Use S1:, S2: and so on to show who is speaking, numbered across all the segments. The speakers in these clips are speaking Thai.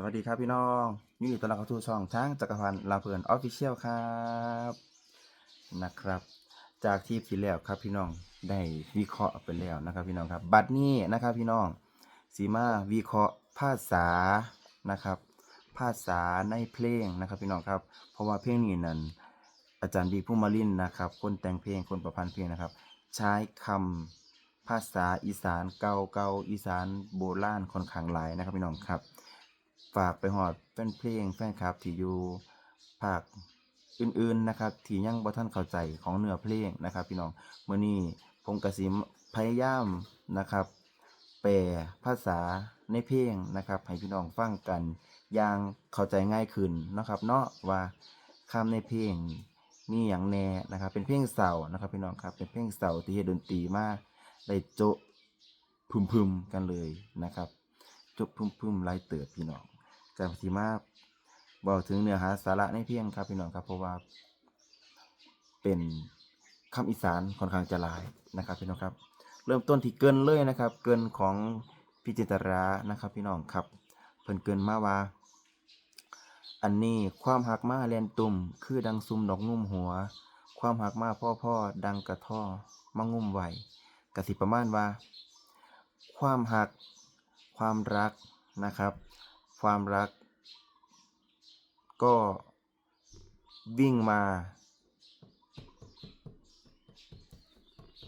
S1: สวัสดีครับพี่น้องยินดีต้อนรับเข้าสู่ช่องช้างจักรพันธ์ลาเพลินออฟฟิเชียลครับนะครับ จากที่ที่แล้วครับพี่น้องได้วิเคราะห์ไปแล้วนะครับพี่น้องครับ บัดนี้นะครับพี่น้องสีมาวิเคราะห์ภาษานะครับ ภาษาในเพลงนะครับพี่น้องครับ เพราะว่าเพลงนี้นั้นอาจารย์ดีผู้มาลินนะครับ คนแต่งเพลงคนประพันธ์เพลงนะครับ ใช้คำภาษาอีสานเก่าเก่าอีสานโบราณค่อนข้างหลายนะครับพี่น้องครับ ฝากไปหอดแฟนเพลงแฟนคลับที่อยู่ภาคอื่นๆนะครับที่ยังบ่ท่านเข้าใจของเนื้อเพลงนะครับ พี่น้องเมื่อนี้ผมกสิพยายามนะครับ แปลภาษาในเพลงนะครับ ให้พี่น้องฟังกันอย่างเข้าใจง่ายขึ้นนะครับเนาะว่าคำในเพลงมีอย่างแน่นะครับ เป็นเพลงเสานะครับพี่น้องครับเป็นเพลงเสาที่เฮดดนตรีมาได้โจะพึมๆกันเลยนะครับจบพุ่มๆไล่เติบพี่น้อง จากที่มาบอกถึงเนื้อหาสาระในเพียงครับพี่น้องครับเพราะว่า เป็นคำอีสานค่อนข้างจะหลายนะครับพี่น้องครับ เริ่มต้นที่เกินเลยนะครับ เกินของพิจิตรานะครับพี่น้องครับเพิ่นเกินมาว่า อันนี้ความหักมาแลนตุ่มคือดังซุมดอกงุ่มหัว ความหักมาพ่อพ่อดังกระท่อมางุ่มไหวกสิประมาณว่า ความหักความรักนะครับ ความรัก ก็วิ่งมา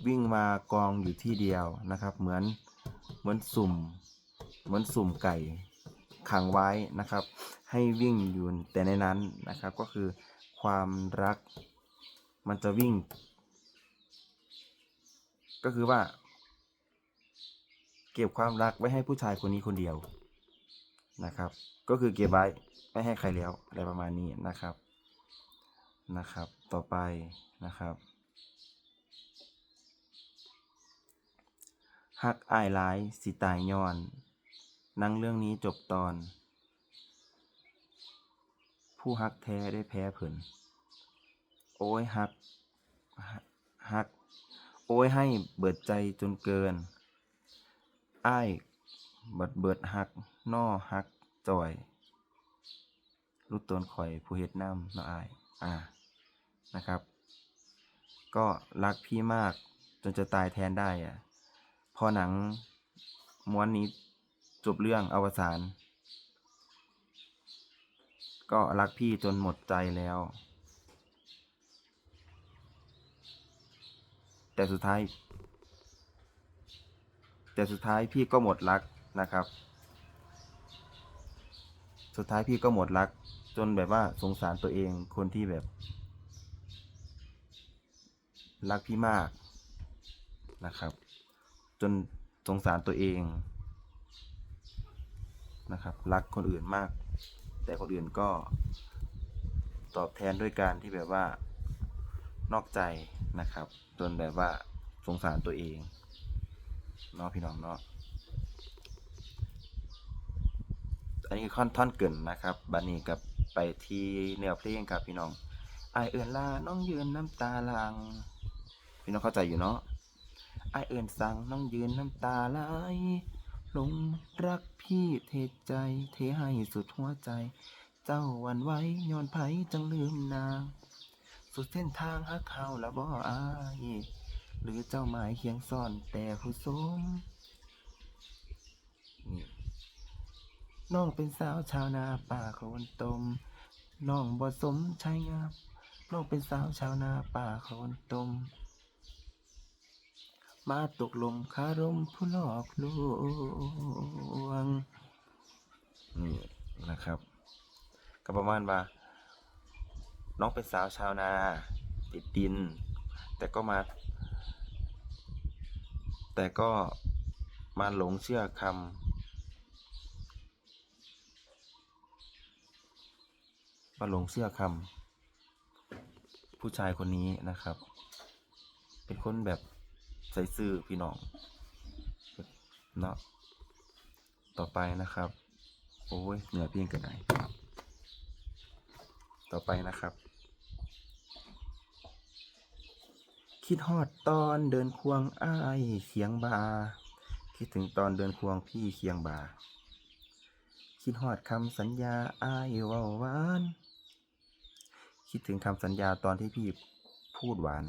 S1: วิ่งมากองอยู่ที่เดียวนะครับ เหมือนเหมือนสุ่ม เหมือนสุ่มไก่ขังไว้นะครับ ให้วิ่งอยู่แต่ในนั้นนะครับก็คือความรักมันจะวิ่ง ก็คือว่า เก็บความรักไว้ให้ผู้ชายคนนี้คนเดียว นะครับ ก็คือเก็บไว้ไม่ให้ใครแล้วอะไรประมาณนี้นะครับนะครับ ต่อไปนะครับฮักอายหลายสิตายย้อน นั่งเรื่องนี้จบตอน ผู้ฮักแท้ได้แพ้ผินโอ้ยฮักฮัก โอ้ยให้เบิดใจจนเกิน อ้าย เบิดเบิดหักนอหักจอยรูปตนข่อยผู้เฮ็ดน้ำเนาะอายอ่านะครับ ก็รักพี่มากจนจะตายแทนได้อะพอหนังม้วนนี้จบเรื่องอวสานก็รักพี่จนหมดใจแล้ว แต่สุดท้าย แต่สุดท้ายพี่ก็หมดรัก นะครับ สุดท้ายพี่ก็หมดรัก จนแบบว่าสงสารตัวเองคนที่แบบ รักพี่มากนะครับ จนสงสารตัวเองนะครับ รักคนอื่นมาก แต่คนอื่นก็ตอบแทนด้วยการที่แบบว่านอกใจนะครับ จนแบบว่าสงสารตัวเองเนาะพี่น้องเนาะ อันนี้คือค่อนท่อนเกินนะครับบันนี้กับไปที่เนื้อเพลงครับพี่น้องไอเอื่นลาน้องยืนน้ำตาลัง พี่น้องเข้าใจอยู่เนาะไอเอื่นสั่งน้องยืนน้ำตาไหลหลงรักพี่เทใจเทให้สุดหัวใจ เจ้าวันไว้ย้อนไผจังลืมนาง สุดเส้นทางฮักเขาละบ่อายหรือเจ้าหมายเคียงซ่อนแต่ผู้สมนี่ น้องเป็นสาวชาวนาป่าโคลนตม น้องบ่สมชายงาม น้องเป็นสาวชาวนาป่าโคลนตม มาตกลมคารมผู้หลอกลวง นี่นะครับ ก็ประมาณว่า น้องเป็นสาวชาวนา ติดดิน แต่ก็มา แต่ก็มาหลงเชื่อคำ มาหลงเชื่อคำผู้ชายคนนี้นะครับ เป็นคนแบบใส่ซื่อพี่น้องเนาะต่อไปนะครับ โอ้ยเหนือเพียงกันไหนต่อไปนะครับ คิดฮอดตอนเดินควงอ้ายเคียงบา คิดถึงตอนเดินควงพี่เคียงบา คิดฮอดคำสัญญาอายว้าหวาน คิดถึงคำสัญญาตอนที่พี่พูดหวาน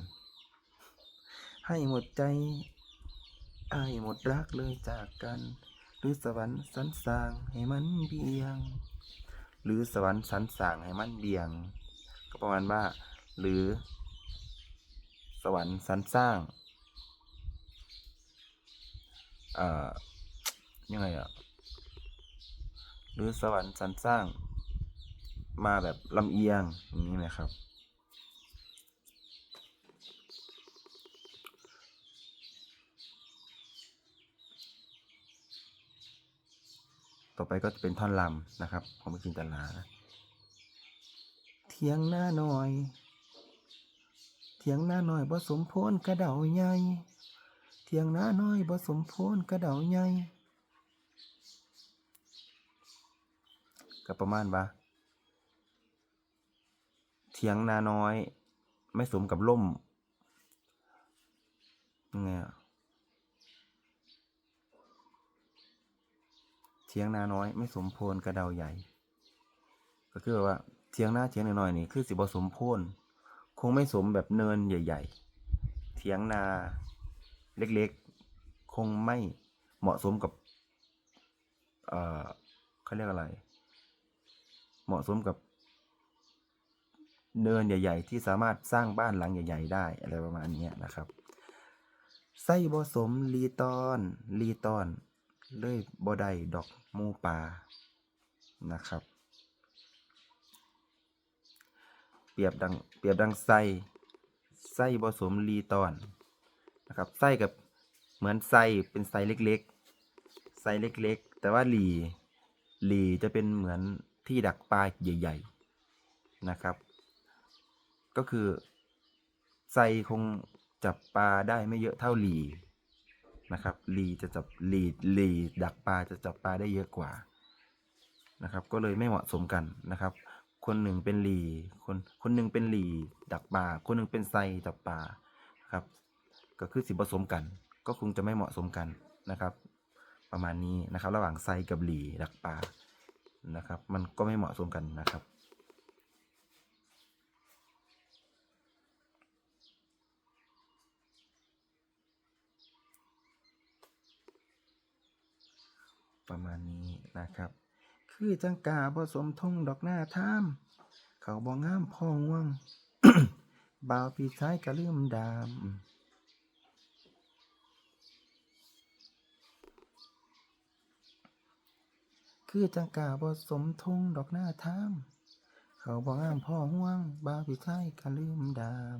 S1: ให้หมดใจอายหมดรักเลยจากกัน หรือสวรรค์สรรสร้างให้มันเบียง หรือสวรรค์สรรสร้างให้มันเบียง ก็ประมาณว่า หรือ สวรรค์สรรสร้างเอ่อยังไงอะหรือสวรรค์สรรสร้าง มาแบบลำเอียงอย่างนี้ไหมครับ ต่อไปก็จะเป็นท่อนลำนะครับของพี่จินตลานะเทียงหน้าหน่อย เทียงหน้าหน่อยบ่สมโพนกระเดาใหญ่เทียงหน้าน้อยบ่สมโพนกระเดาใหญ่ก็ประมาณว่า เทียงนาน้อย ไม่สมกับล่มยังไงอะเทียงนาน้อย ไม่สมโพนกระเดาใหญ่ ก็คือว่าเทียงหน้าเทียงหน้อยนี่คือสิบสมโพนคงไม่สมแบบเนินใหญ่ ๆเทียงนาเล็กๆ คงไม่เหมาะสมกับเอ่อเขาเรียกอะไร เหมาะสมกับ เนินใหญ่ ๆ ที่สามารถสร้างบ้านหลังใหญ่ ๆ ได้อะไรประมาณนี้นะครับ ไส้บ่สมลีตอนลีตอน เลยบ่ไดดอกมูปลานะครับ เปรียบดังเปรียบดังไส้ไส้ผสมลีตอนนะครับไส้กับเหมือนไส้เป็นไส้เล็กๆไส้เล็กๆ แต่ว่าหลีหลีจะเป็นเหมือนที่ดักปลาใหญ่ ๆ นะครับ ก็คือไส้คงจับปลาได้ไม่เยอะเท่าหลีนะครับหลีจะจับหลีหลีดักปลาจะจับปลาได้เยอะกว่านะครับก็เลยไม่เหมาะสมกันนะครับ คนหนึ่งเป็นหลีคนคนหนึ่งเป็นหลีดักปลาคนหนึ่งเป็นไซจับปลาครับก็คือสิผสมกัน ก็คงจะไม่เหมาะสมกันนะครับ ประมาณนี้นะครับ ระหว่างไซกับหลีดักปลานะครับ มันก็ไม่เหมาะสมกันนะครับ ประมาณนี้นะครับ คือจังกาผสมทงดอกหน้าท่าม เขาบ่งงามพ่อง่วงบ่าวพี่ชายกะลืมดามคือจังกาผสมทงดอกหน้าท่าม เขาบ่งามพ่อห่วงบ่าวพี่ชายกะลืมดาม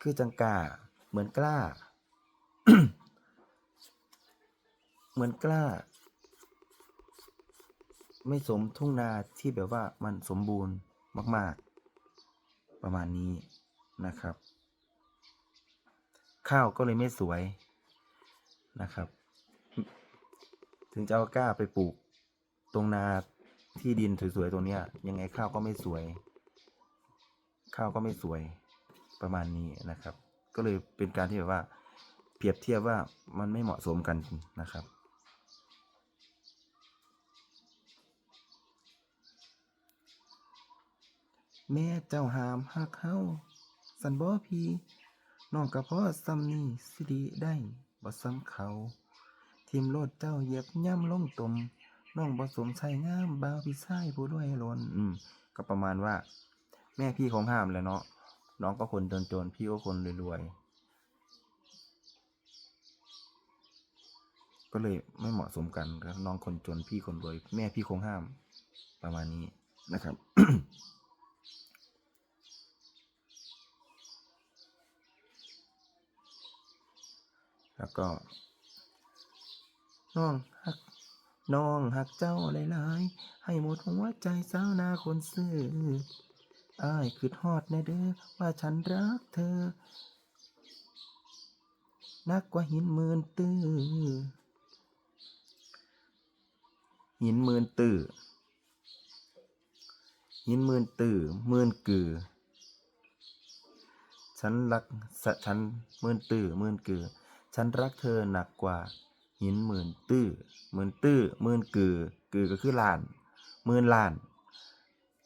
S1: คือจังกาเหมือนกล้า เหมือนกล้า ไม่สมทุ่งนาที่แบบว่ามันสมบูรณ์มาก ๆ ประมาณนี้นะครับ ข้าวก็เลยไม่สวยนะครับ ถึงจะเอากล้าไปปลูก ตรงนาที่ดินสวยๆตรงเนี้ย ยังไงข้าวก็ไม่สวย ข้าวก็ไม่สวยประมาณนี้นะครับ ก็เลยเป็นการที่แบบว่า เปรียบเทียบว่ามันไม่เหมาะสมกันนะครับ แม่เจ้าหามหักเฮาสันบ่พีน้องกะพอซ้ำนี่สิดีได้บ่ซ้ำเขาทิมโลดเจ้าเหยียบย่ำลงตมน้องบ่สมใส่งามบ่าวพี่ชายผู้รวยล้นอืม ก็ประมาณว่า แม่พี่คงห้ามแล้วเนาะน้องก็คนจนๆพี่ก็คนรวยๆก็เลยไม่เหมาะสมกันครับน้องคนจนพี่คนรวย แม่พี่คงห้ามประมาณนี้นะครับ แล้วก็น้องหักน้องหักเจ้าหลายๆ ให้หมดหัวใจสาวนาคนซื่ออ้ายคือทอดแน่เด้อว่าฉันรักเธอ นักกว่าหินหมื่นตื้อหินหมื่นตื้อหินหมื่นตื้อหมื่นกือ ฉันรักสะฉันหมื่นตื้อหมื่นกือ ฉันรักเธอหนักกว่าหินหมื่นตื้อหมื่นตื้อหมื่นกือกือก็คือล้านหมื่นล้าน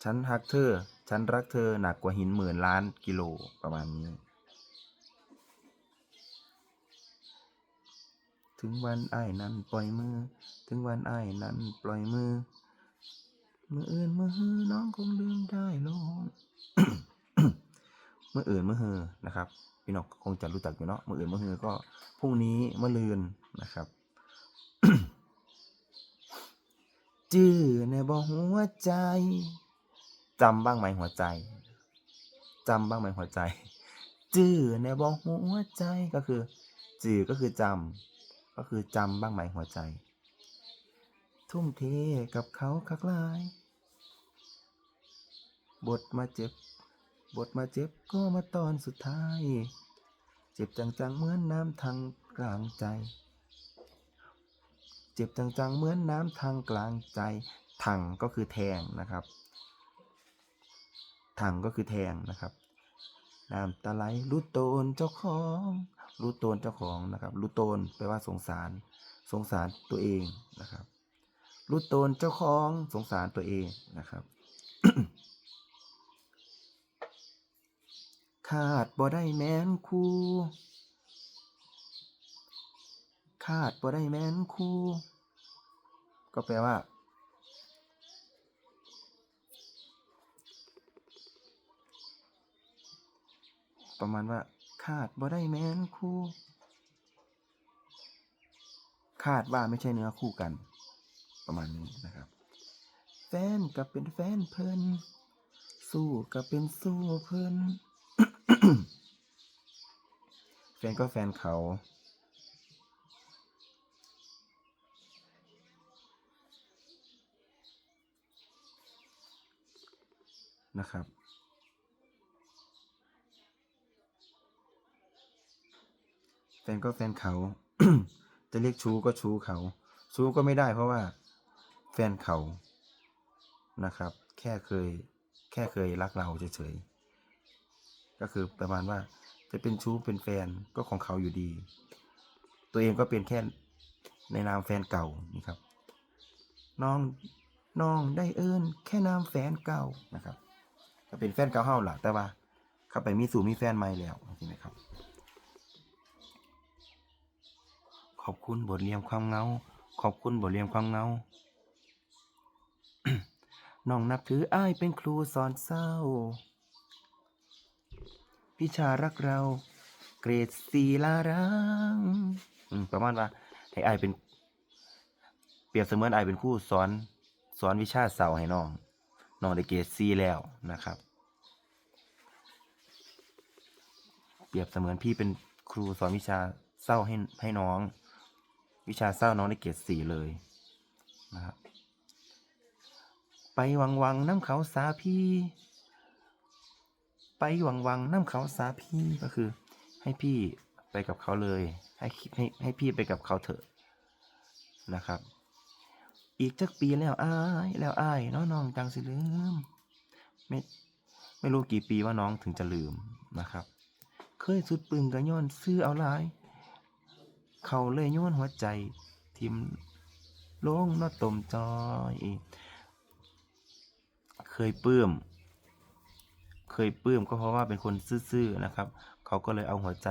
S1: ฉันรักเธอ ฉันรักเธอหนักกว่าหินหมื่นล้านกิโลประมาณนี้ ถึงวันอ้ายนั้นปล่อยมือ ถึงวันอ้ายนั้นปล่อยมือ มืออื่นมือฮือน้องคงลืมได้ลง มื่ออื่นเมื่อฮือนะครับพี่น้องคงจะรู้จักอยู่เนาะเมื่ออื่นเมื่อฮือก็พรุ่งนี้เมะลืนนะครับจื้อในบ่หัวใจจำบ้างไหมหัวใจจำบ้างไหมหัวใจ จื้อในบ่หัวใจก็คือ จื้อก็คือจำก็คือจำบ้างไหมหัวใจ ทุ่มเทกับเขาคักลาย บทมาเจ็บ บทมาเจ็บก็มาตอนสุดท้าย เจ็บจังๆเหมือนน้ำทางกลางใจ เจ็บจังๆเหมือนน้ำทางกลางใจถังก็คือแทงนะครับถังก็คือแทงนะครับน้ำตาไหลรู้โตนเจ้าของรู้โตนเจ้าของนะครับรู้โตนแปลว่าสงสาร สงสารตัวเองนะครับรู้โตนเจ้าของสงสารตัวเองนะครับ ขาดบ่ได้แม้นคู่ขาดบ่ได้แม้นคู่ ก็แปลว่า ประมาณว่าขาดบ่ได้แม้นคู่คาดว่าไม่ใช่เนื้อคู่กัน ประมาณนี้นะครับ แฟนกับเป็นแฟนเพิ่นสู้กับเป็นสู้เพิ่น แฟนก็แฟนเขานะครับ แฟนก็แฟนเขา จะเรียกชู้ก็ชู้เขา ชู้ก็ไม่ได้เพราะว่า แฟนเขานะครับ แค่เคย แค่เคยรักเราเฉยๆ ก็คือประมาณว่าจะเป็นชู้เป็นแฟนก็ของเขาอยู่ดี ตัวเองก็เป็นแค่ในนามแฟนเก่านี่ครับน้องน้องได้เอิ้นแค่นามแฟนเก่านะครับก็เป็นแฟนเก่าเฮาหล่ะแต่ว่าเข้าไปมีสู่มีแฟนใหม่แล้วใช่ไหมครับ ขอบคุณบทเรียนความเงา ขอบคุณบทเรียนความเงาน้องนับถืออ้ายเป็นครูสอนเศร้า วิชารักเรา เกรดสีลารังประมาณว่าให้อายเป็น เปรียบเสมือนอายเป็นครูสอน สอนวิชาเสาให้น้องน้องได้เกรดสีแล้วนะครับ เปรียบเสมือนพี่เป็นครูสอนวิชาเศร้าให้ให้น้อง วิชาเศร้าน้องได้เกรดสี่เลยนะครับไปวังวังน้ำเขาสาพี่ ไปหวังวังน้ำเขาสาพี่ก็คือ ให้พี่ไปกับเขาเลย ให้ให้ให้พี่ไปกับเขาเถอะนะครับ อีกจักปีแล้วอ้ายแล้วอ้ายน้องน้องจังสิลืมไม่ไม่รู้กี่ปีว่าน้องถึงจะลืมนะครับ เคยสุดปึงก็ย้อนซื้อเอาลายเขาเลยย้อนหัวใจทิมลงนอดตมจอย เคยปลื้ม เคยปลื้มก็เพราะว่าเป็นคนซื่อๆนะครับ เขาก็เลยเอาหัวใจ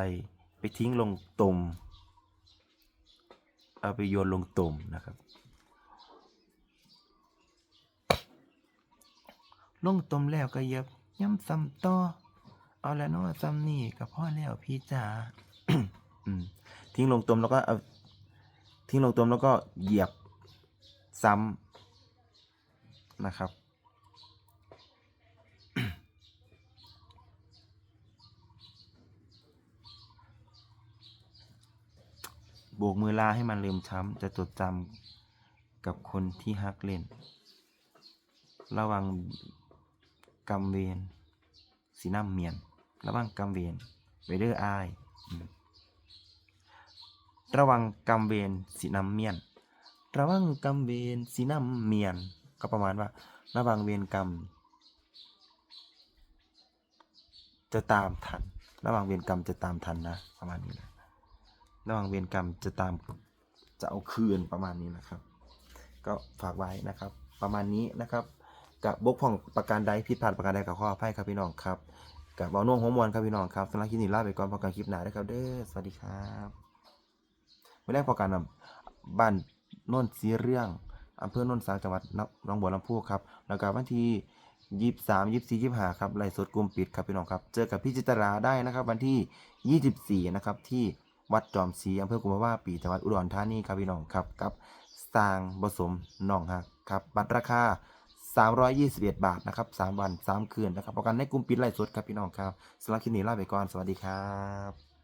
S1: ไปทิ้งลงตมเอาไปโยนลงตมนะครับ ลงตมแล้วก็เหย็บย้ำซ้ำต่อเอาและเนาะซ้ำนี่กับพ่อแล้วพี่จ๋าทิ้งลงตมแล้วก็เอาทิ้งลงตมแล้วก็เหยียบซ้ำนะครับ โบกมือลาให้มันลืมช้ำ จะจดจำกับคนที่ฮักเล่น ระวังกำเวนสีน้ำเมียน ระวังกำเวนไวเดอร์อายอืมระวังกำเวนสีน้ำเมียน ระวังกำเวนสีน้ำเมียน ก็ประมาณว่า ระวังเวรกรรม จะตามทัน ระวังเวรกรรมจะตามทันนะ ประมาณนี้นะ ระวังเวรกรรมจะตามจะเอาคืนประมาณนี้นะครับ ก็ฝากไว้นะครับ ประมาณนี้นะครับกับบกพร่องประการใดผิดพลาดประการใดกับข้ออภัยครับพี่น้องครับกับเบาน่วงหัวมวลครับพี่น้องครับสำหรับคลิปนี้ลาไปก่อนพอกันคลิปหน้านะครับเด้อสวัสดีครับไม่ได้พอกันบบบ้านโน่นสีเรื่องอำเภอโน่นสางจังหวัดหนองบัวลำพูครับแล้วก็วันที่ยี่สามยี่สี่ยี่ห้าครับไลฟ์สดกลุ่มปิดครับพี่น้องครับ เจอกับพี่จิตราได้นะครับ วันที่ยี่สิบสี่นะครับที่ วัดจอมศรีอำเภอกุมภาวะปีจังหวัดอุดรธานีครับพี่น้องครับกับสร้างผสมน่องฮักครับบัตรราคา 321 บาทนะครับ 3 วัน 3 คืนนะครับประกันในกลุ่มปิดไล่สดครับพี่น้องครับสำหรับคลิปนี้ลาไปก่อนสวัสดีครับ